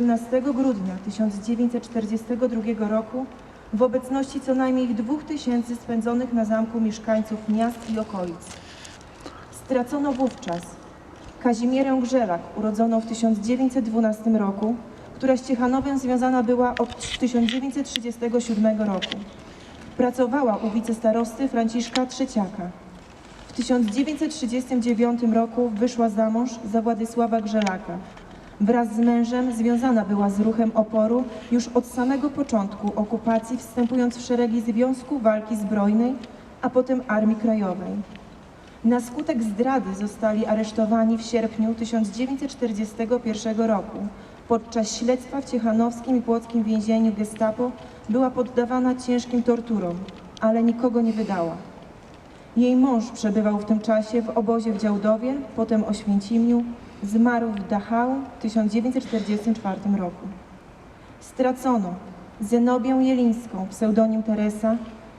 17 grudnia 1942 roku w obecności co najmniej dwóch tysięcy spędzonych na zamku mieszkańców miast i okolic. Stracono wówczas Kazimierę Grzelak, urodzoną w 1912 roku, która z Ciechanowem związana była od 1937 roku. Pracowała u wicestarosty Franciszka Trzeciaka. W 1939 roku wyszła za mąż za Władysława Grzelaka. Wraz z mężem związana była z ruchem oporu już od samego początku okupacji, wstępując w szeregi Związku Walki Zbrojnej, a potem Armii Krajowej. Na skutek zdrady zostali aresztowani w sierpniu 1941 roku. Podczas śledztwa w ciechanowskim i płockim więzieniu gestapo była poddawana ciężkim torturom, ale nikogo nie wydała. Jej mąż przebywał w tym czasie w obozie w Działdowie, potem Oświęcimiu, zmarł w Dachau w 1944 roku. Stracono Zenobię Jelińską, pseudonim Teresa,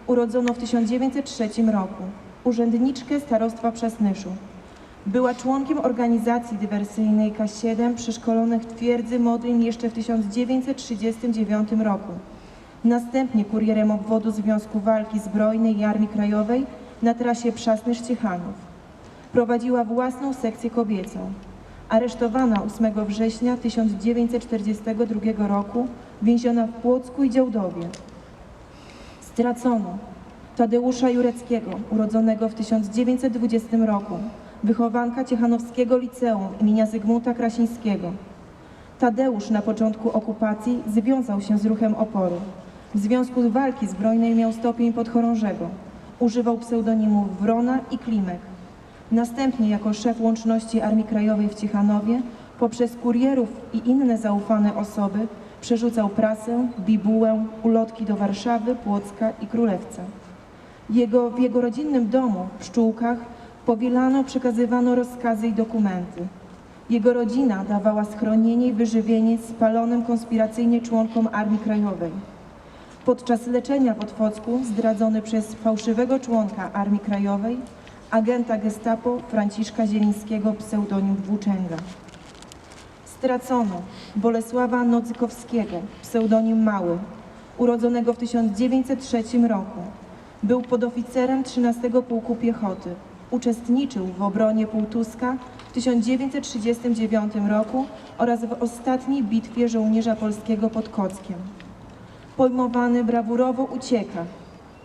urodzoną w 1903 roku, urzędniczkę starostwa Przasnyszu. Była członkiem organizacji dywersyjnej K7 przeszkolonych twierdzy Modlin jeszcze w 1939 roku. Następnie kurierem obwodu Związku Walki Zbrojnej i Armii Krajowej na trasie Przasnysz-Ciechanów. Prowadziła własną sekcję kobiecą. Aresztowana 8 września 1942 roku, więziona w Płocku i Działdowie. Stracono Tadeusza Jureckiego, urodzonego w 1920 roku, wychowanka Ciechanowskiego Liceum imienia Zygmunta Krasińskiego. Tadeusz na początku okupacji związał się z ruchem oporu. W związku z walki zbrojnej miał stopień podchorążego. Używał pseudonimów Wrona i Klimek. Następnie jako szef łączności Armii Krajowej w Ciechanowie poprzez kurierów i inne zaufane osoby przerzucał prasę, bibułę, ulotki do Warszawy, Płocka i Królewca. Jego, w jego rodzinnym domu w Pszczółkach powielano, przekazywano rozkazy i dokumenty. Jego rodzina dawała schronienie i wyżywienie spalonym konspiracyjnie członkom Armii Krajowej. Podczas leczenia w Otwocku, zdradzony przez fałszywego członka Armii Krajowej, agenta gestapo Franciszka Zielińskiego, pseudonim Włóczęga. Stracono Bolesława Nodzykowskiego, pseudonim Mały, urodzonego w 1903 roku. Był podoficerem 13 Pułku Piechoty. Uczestniczył w obronie Półtuska w 1939 roku oraz w ostatniej bitwie żołnierza polskiego pod Kockiem. Pojmowany brawurowo ucieka,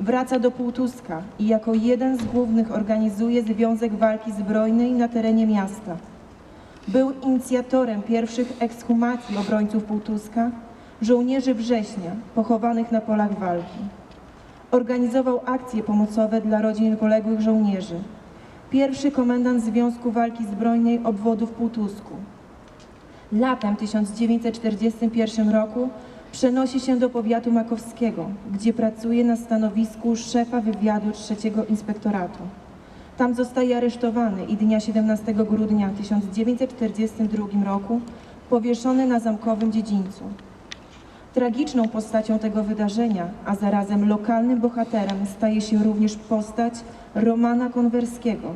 wraca do Półtuska i jako jeden z głównych organizuje Związek Walki Zbrojnej na terenie miasta. Był inicjatorem pierwszych ekshumacji obrońców Półtuska, żołnierzy września pochowanych na polach walki. Organizował akcje pomocowe dla rodzin poległych żołnierzy. Pierwszy komendant Związku Walki Zbrojnej obwodu w Półtusku. Latem 1941 roku przenosi się do powiatu makowskiego, gdzie pracuje na stanowisku szefa wywiadu trzeciego inspektoratu. Tam zostaje aresztowany i dnia 17 grudnia 1942 roku powieszony na zamkowym dziedzińcu. Tragiczną postacią tego wydarzenia, a zarazem lokalnym bohaterem staje się również postać Romana Konwerskiego,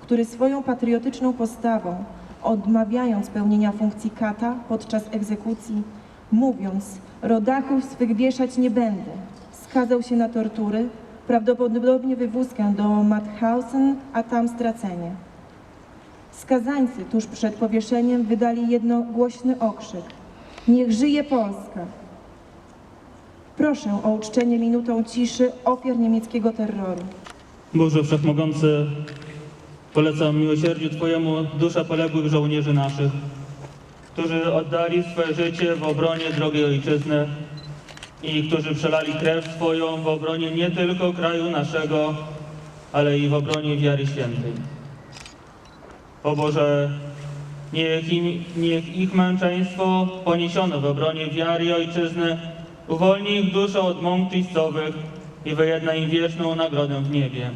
który swoją patriotyczną postawą, odmawiając pełnienia funkcji kata podczas egzekucji, mówiąc rodachów swych wieszać nie będę, skazał się na tortury, prawdopodobnie wywózkę do Mauthausen, a tam stracenie. Skazańcy tuż przed powieszeniem wydali jednogłośny okrzyk. Niech żyje Polska! Proszę o uczczenie minutą ciszy ofiar niemieckiego terroru. Boże Wszechmogący, polecam miłosierdziu Twojemu dusza poległych żołnierzy naszych, którzy oddali swoje życie w obronie drogiej Ojczyzny i którzy przelali krew swoją w obronie nie tylko kraju naszego, ale i w obronie wiary świętej. O Boże, niech, im, niech ich męczeństwo poniesione w obronie wiary Ojczyzny uwolni ich duszę od mąk czystowych i wyjedna im wieczną nagrodę w niebie.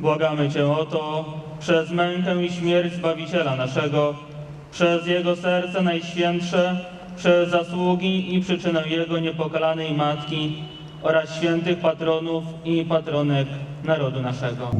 Błagamy Cię o to przez mękę i śmierć Zbawiciela naszego, przez Jego serce najświętsze, przez zasługi i przyczynę Jego niepokalanej Matki oraz świętych patronów i patronek narodu naszego.